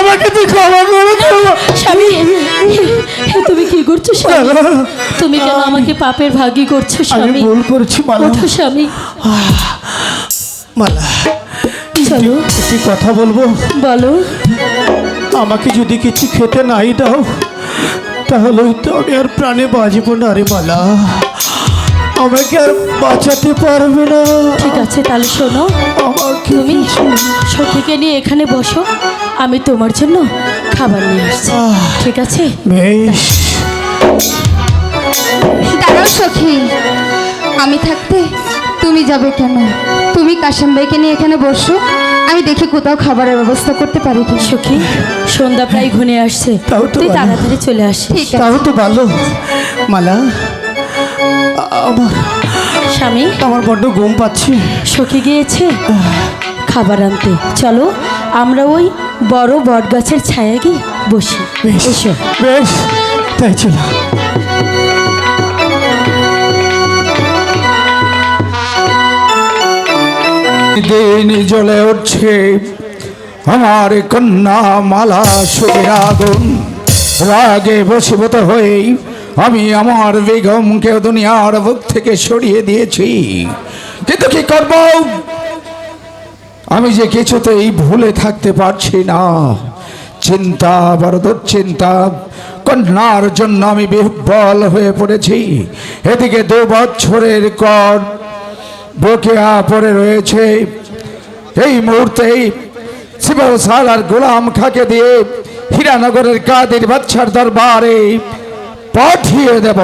আমাকে তুই ক্ষমা করে দে স্বামী তুমি কি করছ স্বামী? তুমি কেন আমাকে পাপের ভাগী করছ আমি স্বামী? ভুল করেছি মালা। ওঠো স্বামী। মালা চলো। একটি কথা বলব? বলো। আমাকে যদি কিছু খেতে নাই দাও তাহলে তো আমি আর প্রাণে বাঁচব না রে মালা। আমাকে আর বাঁচাতে পারবে না। ঠিক আছে তাহলে শোনো। তুমি সখীকে নিয়ে এখানে বসো আমি তোমার জন্য খাবার নিয়ে আসছি। ঠিক আছে? দাঁড়াও সখী আমি থাকতে তুমি যাবে কেন? তুমি কাশেম ভাইকে নিয়ে এখানে বসো আমি দেখি কোথাও খাবারের ব্যবস্থা করতে পারি কি সখী সন্ধ্যা প্রায় ঘুনে আসছে। তাও তো তুই তাড়াতাড়ি চলে আসিস। ঠিক তাও তো ভালো। মালা আমার স্বামী। আমার বড্ড ঘুম পাচ্ছে। সখী গিয়েছে? খাবার আনতে। চলো আমরা ওই বড় বট গাছের ছায়া গিয়ে বসি। এসো। বেশ তাই চলো। দিন জ্বলে উঠছে। আমার কন্যা মালা সুখের আগুন। রাগে বসীভূত হয়ে আমি আমার বেগমকে দুনিয়ার বুক থেকে সরিয়ে দিয়েছি। কিন্তু কি করব? আমি যে কিছুতেই ভুলে থাকতে পারছি না। চিন্তা বড় দুশ্চিন্তা, কন্যার জন্য আমি বিহ্বল হয়ে পড়েছি। এদিকে দু বছরের কর বকেয়া পড়ে রয়েছে। এই মুহূর্তেই শিবসাল আর গোলাম খাকে দিয়ে হীরানগরের কাদের বাচ্চার দরবারে পাঠিয়ে দেব।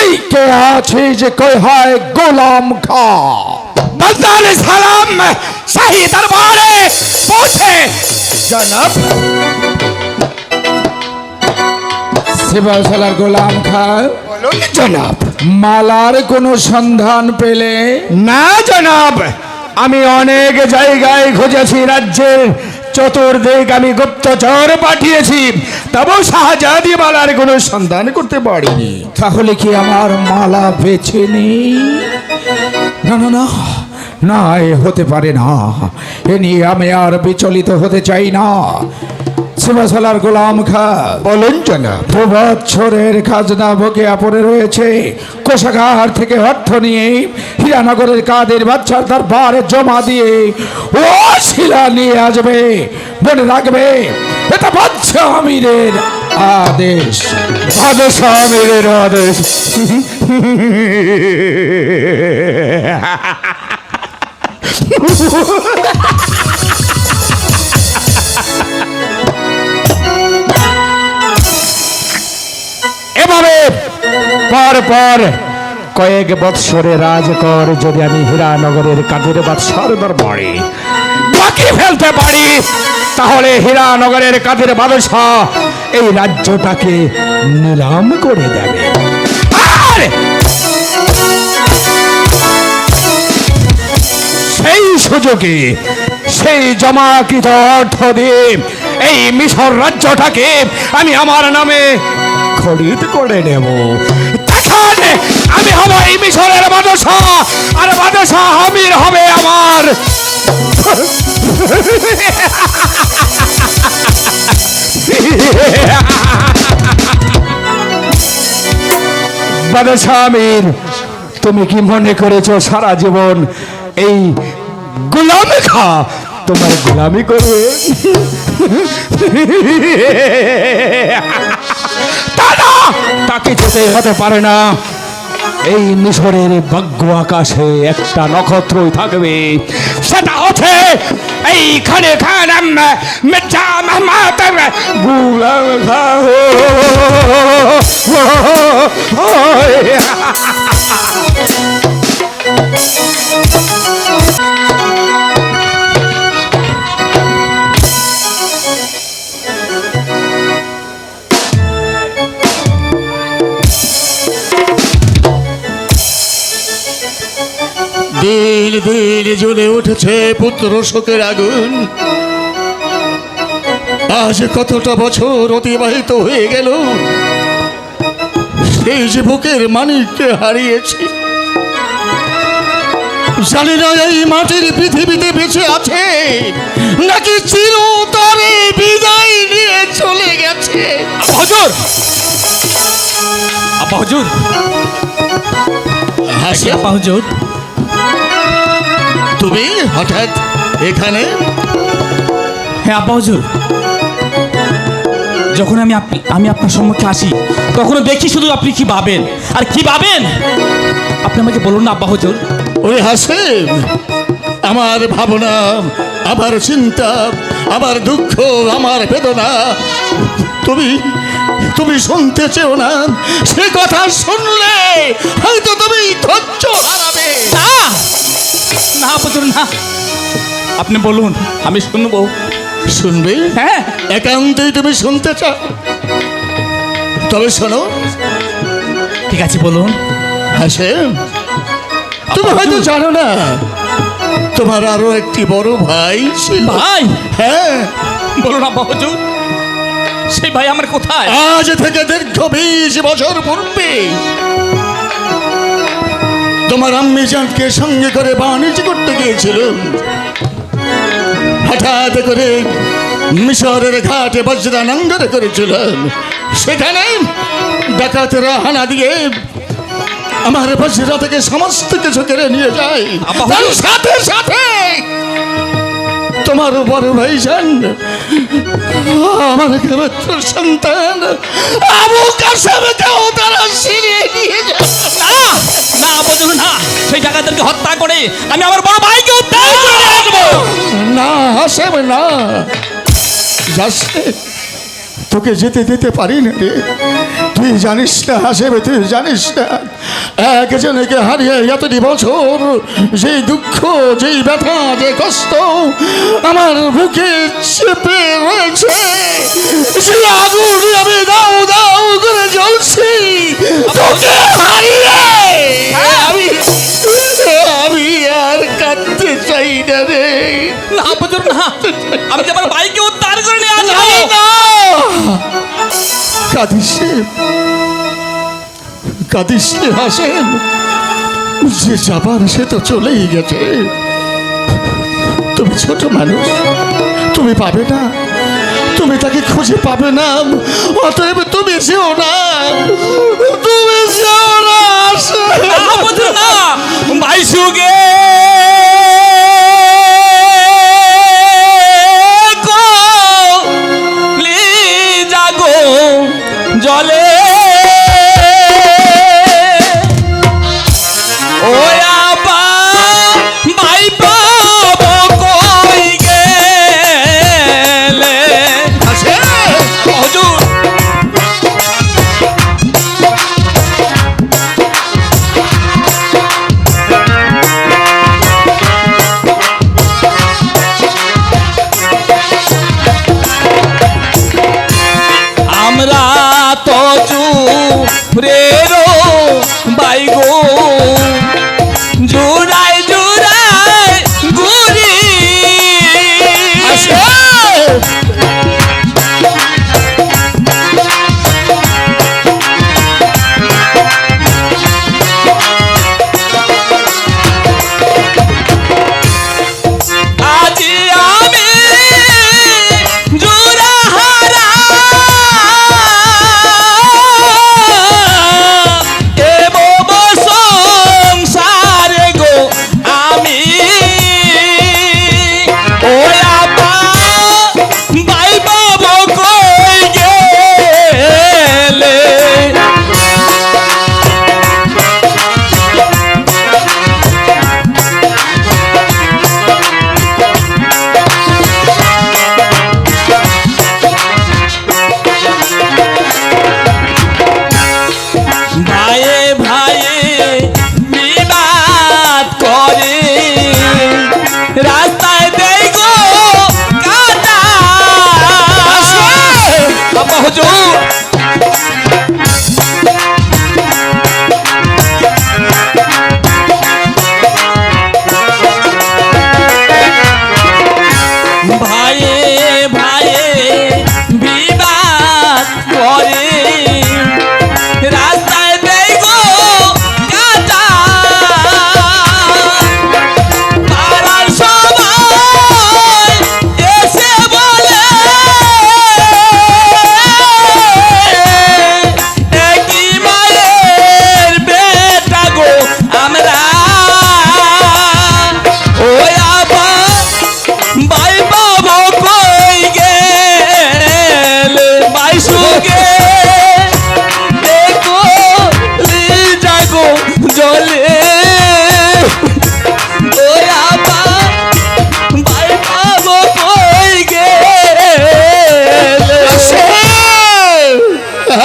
এই কে আছে যে কই হয় গোলাম খা। বাজার সালাম শাহী দরবারে পৌঁছে। জনাব। শিবসালার গোলাম খা। বলুন জনাব। মালার কোনো সন্ধান পেলে? না জনাব আমি অনেক জায়গায় খুঁজেছি রাজ্যের চতুর্দিক আমি গুপ্তচর পাঠিয়েছি। তবু শাহজাদি মালার কোনো সন্ধান করতে পারিনি। তাহলে কি আমার মালা বেছে নেই? না না না না হতে পারে না। এ নিয়ে আমি আর বিচলিত হতে চাই না। শিবাশালার গোলাম খা বলেন জনাব। দু বছরের খাজনা বকেয়া পড়ে রয়েছে। কোষাগার থেকে অর্থ নিয়ে হীরানগরের কাদের বাচ্চার দরবারে জমা দিয়ে ও শিলা নিয়ে আসবে। মনে রাখবে এটা বাচ্চা আমিরের আদেশ। বাদশাহ আমিরের আদেশ। এভাবে পর পর কয়েক বৎসরে রাজকর যদি আমি হীরানগরের কাদের বাদশার দরবারে বাকি ফেলতে পারি, তাহলে হীরানগরের কাদের বাদশাহ এই রাজ্যটাকে নিলাম করে দেবে। সেই সুযোগে, সেই জমাকৃত অর্থ দিয়ে এই মিশর রাজ্যটাকে আমি আমার নামে খরিদ করে নেব। তখন আমি হব এই মিশরের বাদশাহ, আর বাদশাহ আমির হবে আমার। আমির, তুমি কি মনে করেছ সারা জীবন এই গোলামি খা? তোমার গোলামি করবে তাকে যেতে হতে পারে না। এই মিশরের ভাগ্য আকাশে একটা নক্ষত্রই থাকবে। সেটা হচ্ছে এইখানে খানাম মির্জা মাহমাদ গুলাম। খা দিন দিন জ্বলে উঠেছে পুত্র শোকের আগুন। আজ কতটা বছর অতিবাহিত হয়ে গেল। সেই যে বুকের মানিককে হারিয়েছি। জানি না এই মাটির পৃথিবীতে বেঁচে আছে নাকি চিরতরে বিদায় হুজুর! আব্বা হুজুর! হাসে আব্বা হুজুর! তুমি হঠাৎ এখানে? হ্যাঁ আব্বা হুজুর। যখন আমি আপনি আমি আপনার সম্মুখে আসি তখন দেখি শুধু আপনি কি ভাবেন। আর কি ভাবেন? আপনি আমাকে বলুন না আব্বা হুজুর। ওই হাসিম আমার ভাবনা আমার চিন্তা আমার দুঃখ আমার বেদনা। তুমি তুমি শুনতে চেও না সে কথা শুনলে হয়তো তুমি ধৈর্য হারাবে। না না হুজুর না আপনি বলুন। আমি শুনব। শুনবে? হ্যাঁ। একান্তই তুমি শুনতে চাও? তবে শোনো। ঠিক আছে বলুন। হাসেম তুমি হয়তো জানো না তোমার আরও একটি বড় ভাই ছিল। ভাই? হ্যাঁ। বলুন আব্বা হুজুর। সেই ভাই আমার কোথায়? আজ থেকে দীর্ঘ বিশ বছর পূর্বে তোমার আম্মি জানকে সঙ্গে করে বাণিজ্য করতে গিয়েছিল। হঠাৎ করে মিশরের ঘাটে বজ্রা নঙ্গর করেছিলেন সেখানে ডাকাতেরা হানা দিয়ে আমার বজ্রা থেকে সমস্ত কিছু কেড়ে নিয়ে যায়। সাথে সাথে তোমার বড় ভাই যান আমার সন্তান আবু কাসেমকেও জায়গাদেরকে হত্যা করে আমি আমার বড় ভাইকে উদ্ধার করে আসব না হাসেম না। যাস তোকে যেতে দিতে পারি না রে। তুই জানিস না হাসেবে তুই জানিস না। একজনকে হারিয়ে এতটি বছর যেই দুঃখ যেই ব্যথা যে কষ্ট আমার বুকে চেপে রয়েছে সে আগুন আমি দাও দাও করে জ্বলছি। তোকে হারিয়ে! আমি আমি আর কাঁদতে চাই না রে। না হুজুর না। আমি যে আমার ভাইকে উদ্ধার করে নিয়ে আসব। কাঁদিস কাঁদিস হাসেন যে যাবার সে তো চলেই গেছে। তুমি ছোট মানুষ তুমি পাবে না। তুমি তাকে খুঁজে পাবে না। অতএব যেও না। তুমি যেও না ভাই সুগে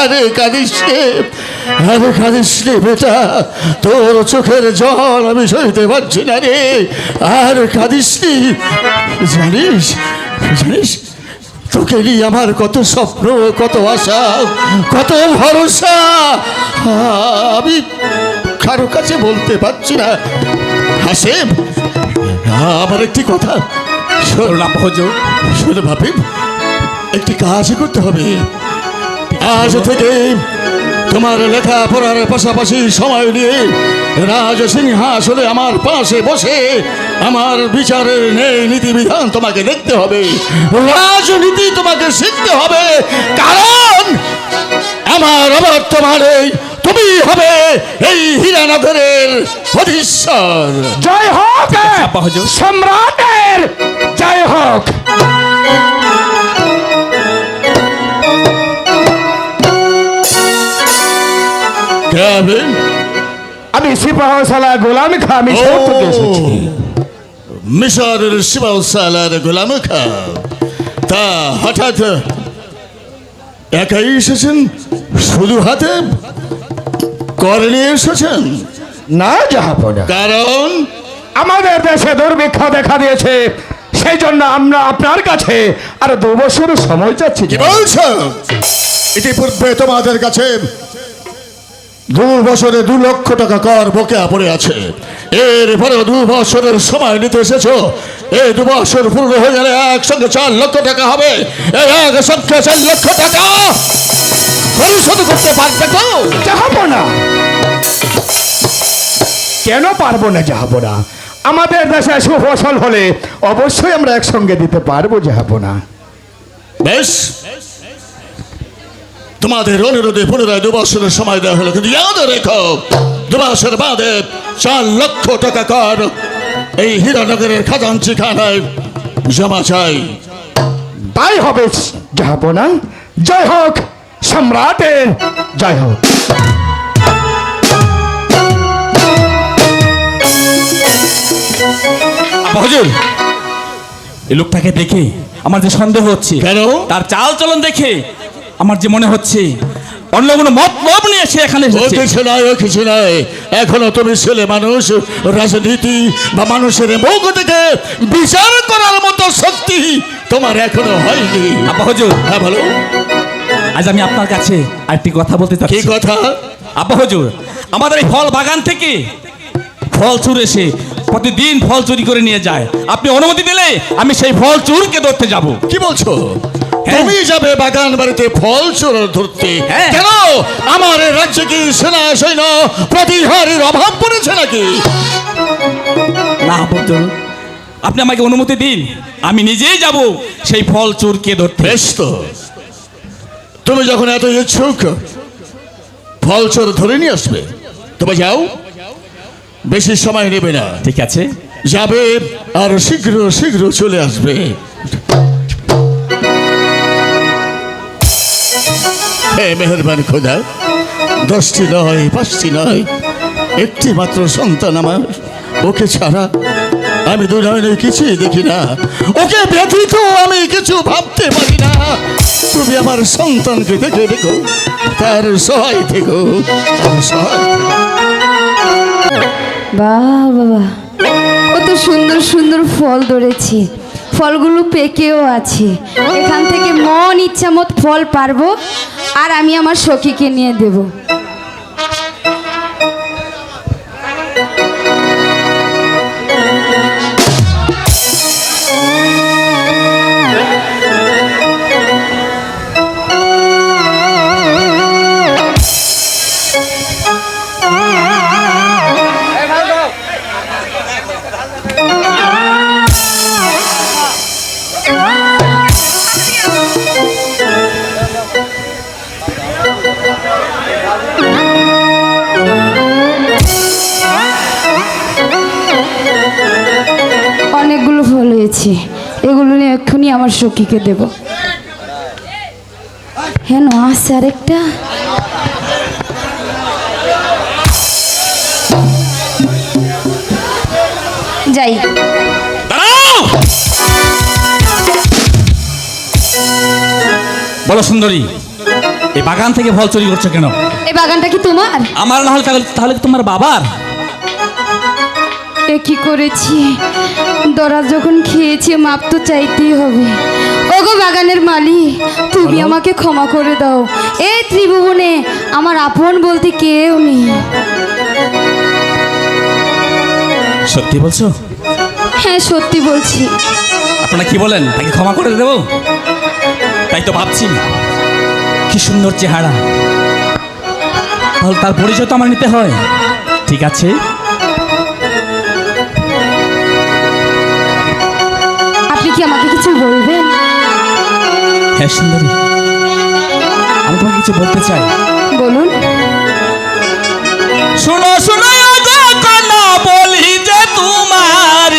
আরে কাঁদিস আরে কাঁদিস রে বেটা। তোর চোখের জল আমি সইতে পারছি না রে। আর কাঁদিস জানিস জানিস তোকে নিয়ে আমার কত স্বপ্ন কত আশা কত ভরসা। আমি কারও কাছে বলতে পারছি না। হাসেম আমার একটি কথা শোন। না শোনো ভাবি একটি কাজ করতে হবে। আজ থেকে তোমার লেখা পড়ার পাশাপাশি সময় নিয়ে রাজ সিংহাসনে আমার পাশে বসে আমার বিচারের নেই নীতিবিধান তোমাকে দেখতে হবে। রাজনীতি তোমাকে শিখতে হবে। কারণ আমার অবর্তমানে তুমি হবে এই হীরানগরের অধীশ্বর। জয় হোক সম্রাটের। জয় হোক। কেমন আমি সিপাহসালা গোলাম খা আমি শহর থেকে এসেছি। মিশরের শিবাউসালার গোলাম খা তা হঠাৎ একাই এসেছেন? শুধু হাতে কর নিয়ে এসেছেন? না জাহাপনা কারণ? আমাদের দেশে দুর্ভিক্ষ দেখা দিয়েছে। সেই জন্য আমরা আপনার কাছে আর দু বছর সময় চাচ্ছি। কি বলছো? ইতিপূর্বে তোমাদের কাছে দু বছরে দু লক্ষ টাকা কর বকেয়া পড়ে আছে। এরপরে দু বছরের সময় নিতে এসেছ। এই দু বছর পূর্ণ হয়ে গেলে একসঙ্গে চার লক্ষ টাকা হবে। এই একসঙ্গে চার লক্ষ টাকা। পরিশোধ করতে পারবে তো? জাহাপনা কেন পারব না জাহাপনা আমাদের দেশে সুফসল হলে অবশ্যই আমরা একসঙ্গে দিতে পারব জাহাপনা বেশ। তোমাদের অনুরোধে পুনরায় দু বছরের সময় দেওয়া হলো। কিন্তু ইয়াদ রেখো দু বছর বাদে চার লক্ষ টাকা কর। এই হীরানগরের খাজাঞ্চি খানায় জমা চাই। তাই হবে জাহাপনা জয় হোক সম্রাটের জয় হোক। হুজুর এই লোকটাকে দেখে আমার যে সন্দেহ হচ্ছে কেন? তার চাল চলন দেখে আমার যে মনে হচ্ছে অন্য কোনো মতলব নিয়ে সে এখানে কিছু নয় ও কিছু নয় এখনও তুমি ছেলে মানুষ রাজনীতি বা মানুষের মুখ থেকে বিচার করার মতো শক্তি তোমার এখনও হয়নি। আব্বা হুজুর। হ্যাঁ বলো। আজ আমি আপনার কাছে আরেকটি কথা বলতে কি কথা? আব্বা হুজুর আমাদের এই ফল বাগান থেকে ফল চুর এসে প্রতিদিন ফল চুরি করে নিয়ে যায়। আপনি অনুমতি দিলে আমি সেই ফল চুরকে ধরতে যাব। কি বলছো। তুমি যাবে বাগান বাড়িতে ফল চোর ধরতে। হ্যাঁ। কেন? আমার রাজ্যে কি সেনা সৈন্য প্রতিহারের অভাব পড়েছে নাকি? না হুজুর আপনি আমাকে অনুমতি দিন। আমি নিজেই যাব সেই ফল চুরকে ধরতে। বেশ তো। তুমি যখন এত ইচ্ছুক ফল চোর ধরে নিয়ে আসবে। তবে যাও বেশি সময় নেবে না। ঠিক আছে। যাবে আর শীঘ্র শীঘ্র চলে আসবে। মেহরবান খোদা, দশটি নয়, পাঁচটি নয়, একটি মাত্র সন্তান আমার, ওকে ছাড়া আমি দু নয়নে কিছুই দেখি না। ওকে ব্যথিত আমি কিছু ভাবতে পারি না। তুমি আমার সন্তানকে দেখে দেখো, তার সহায় থেকো বাবা কত সুন্দর সুন্দর ফল ধরেছি। ফলগুলো পেকেও আছে। এখান থেকে মন ইচ্ছা মত ফল পারব, আর আমি আমার সখীকে নিয়ে দেব। হয়েছে এগুলো নিয়ে এক্ষুনি আমার সখীকে দেব। হ্যাঁ আছে আরেকটা? যাই। বলো সুন্দরী এই বাগান থেকে ফল চুরি করছ কেন? এই বাগানটা কি তোমার? আমার না হলে তাহলে তাহলে তোমার বাবার? এ কি করেছি? দরাজ যখন খেয়েছি মাপ তো চাইতেই হবে। ওগো বাগানের মালিক তুমি আমাকে ক্ষমা করে দাও। এই ত্রিভুবনে আমার আপন বলতে কেউ নেই। সত্যি বলছো? হ্যাঁ সত্যি বলছি। আপনারা কি বলেন? তাকে ক্ষমা করে দেবো? তাই তো ভাবছি। কি সুন্দর চেহারা। তাহলে তার পরিচয় তো আমার নিতে হয়। ঠিক আছে? বলবেন? হ্যাঁ সুন্দরী। আমি তোমাকে কিছু বলতে চাই। বলুন। শোনো শোনো কন্যা বলি যে তোমার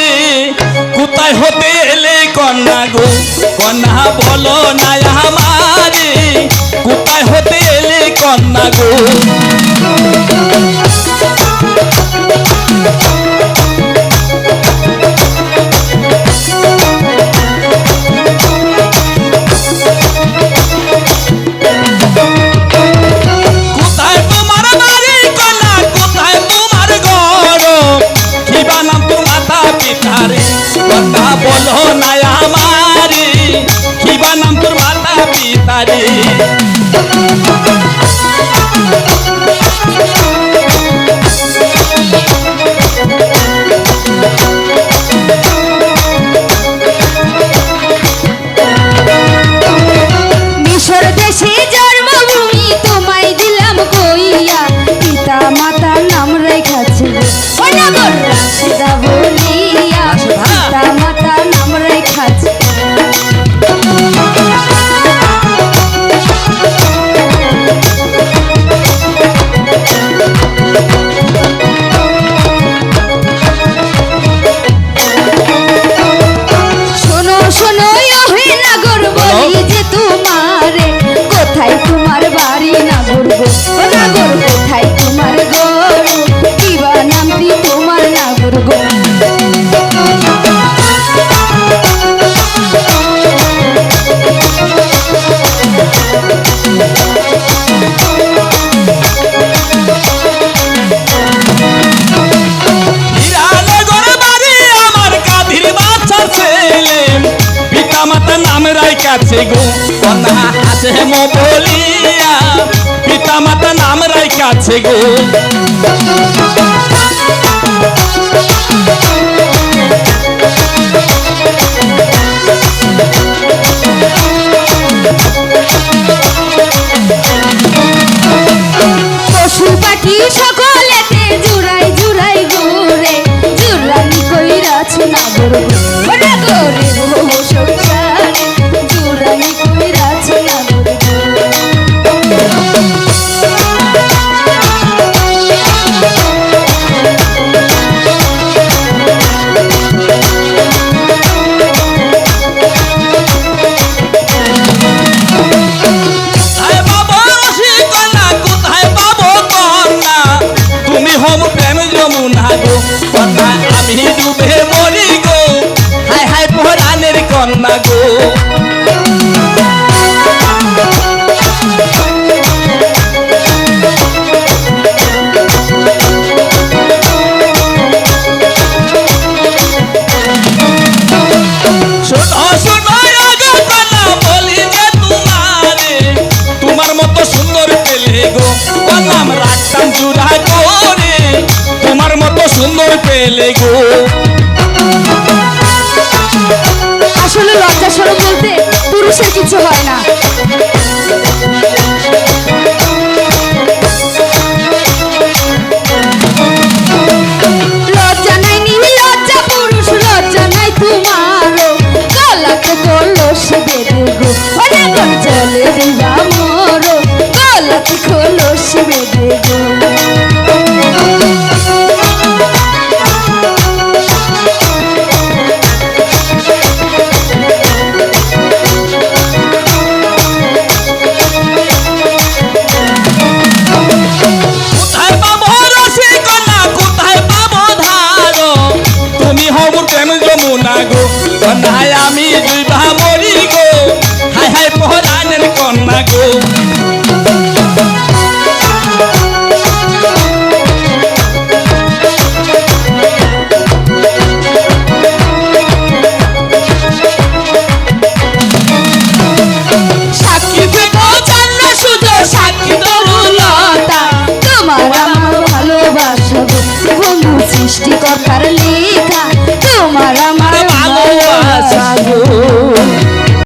কোথায় হতে এলে কন্যা গো? কন্যা বলো না গো কন্যা আছে মো বলিয়া পিতা মাতা নাম রাইকাছে গো। লজ্জা বলতে পুরুষের কিছু হয় না।